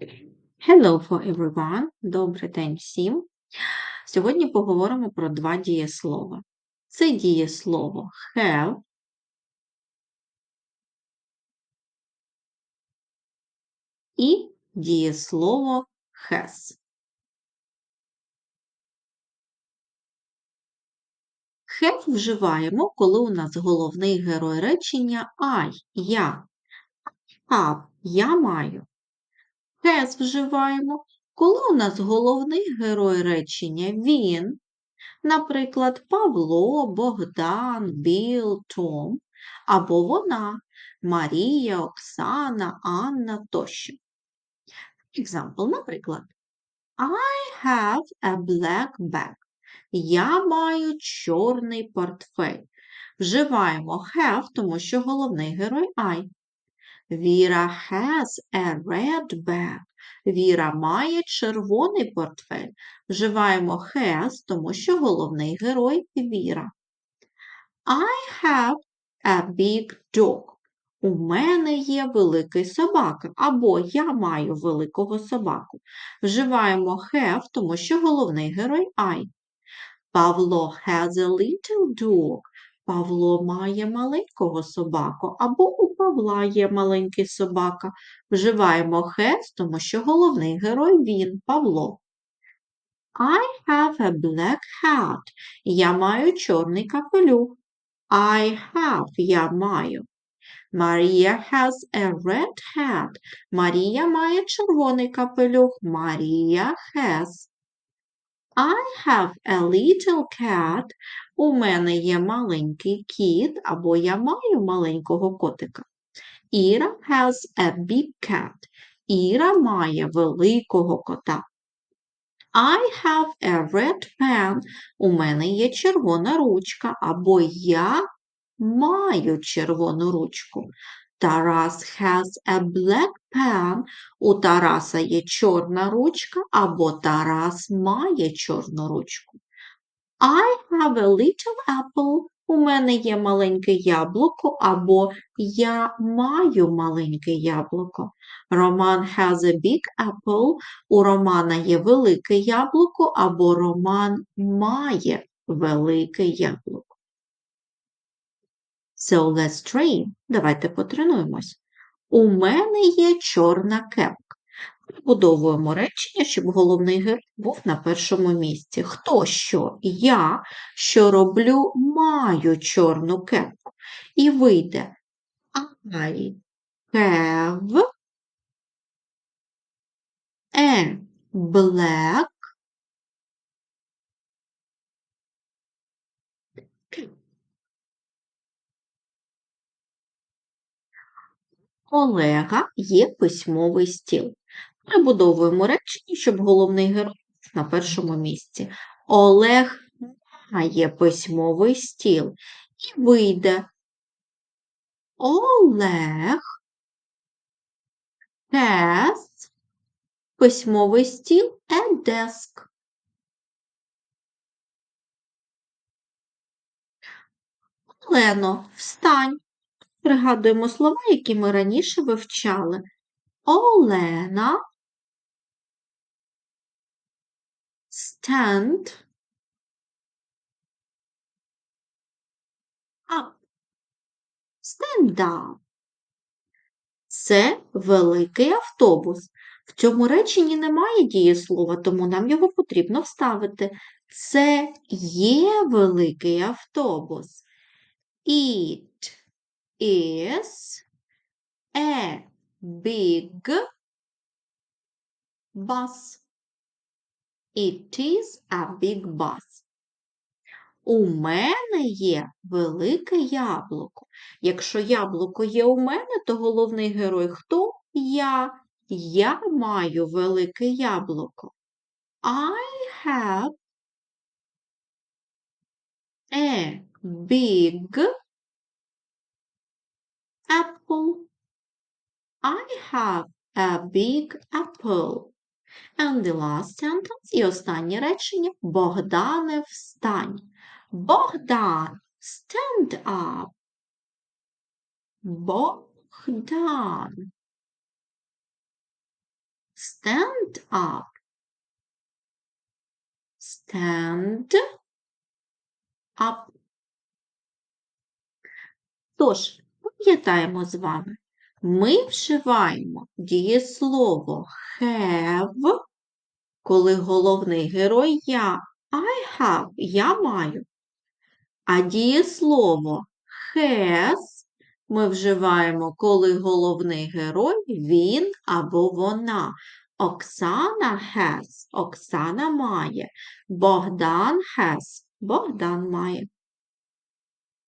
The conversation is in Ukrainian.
Hello for everyone! Добрий день всім! Сьогодні поговоримо про два дієслова. Це дієслово have і дієслово has. Have вживаємо, коли у нас головний герой речення I, я. Have – я маю. Has вживаємо, коли у нас головний герой речення він, наприклад, Павло, Богдан, Біл, Том, або вона Марія, Оксана, Анна тощо. Example, наприклад, I have a black bag. Я маю чорний портфель. Вживаємо have, тому що головний герой I. Віра has a red bag. Віра має червоний портфель. Вживаємо has, тому що головний герой Віра. I have a big dog. У мене є великий собака, або я маю великого собаку. Вживаємо have, тому що головний герой I. Павло has a little dog. Павло має маленького собаку, або у Павла є маленький собака. Вживаємо has, тому що головний герой він, Павло. I have a black hat. Я маю чорний капелюх. I have, я маю. Марія has a red hat. Марія має червоний капелюх. Марія has. I have a little cat. У мене є маленький кіт, або я маю маленького котика. Іра has a big cat. Іра має великого кота. I have a red pen. У мене є червона ручка, або я маю червону ручку. Тарас has a black pen. У Тараса є чорна ручка, або Тарас має чорну ручку. I have a little apple. У мене є маленьке яблуко, або я маю маленьке яблуко. Роман has a big apple. У Романа є велике яблуко, або Роман має велике яблуко. So let's train. Давайте потренуємось. У мене є чорна кепка. Будовуємо речення, щоб головний герой був на першому місці. Хто що? Я, що роблю, маю чорну кепку. І вийде I have a black Олега є письмовий стіл. Прибудовуємо речення, щоб головний герой на першому місці. Олег має письмовий стіл. І вийде Олег has письмовий стіл and desk. Олено, встань. Пригадуємо слова, які ми раніше вивчали. Олена stand up. Stand up. Це великий автобус. В цьому реченні немає дієслова, тому нам його потрібно вставити. Це є великий автобус. It is a big bus. It is a big bus. У мене є велике яблуко. Якщо яблуко є у мене, то головний герой хто? Я. Я маю велике яблуко. I have a big apple. I have a big apple. And the last sentence і останнє речення Богдане встань. Богдан, stand up. Богдан. Stand up. Stand up. Тож, пам'ятаємо з вами, ми вживаємо дієслово have, коли головний герой я. I have я маю. А дієслово has ми вживаємо, коли головний герой він або вона. Оксана has Оксана має. Богдан has Богдан має.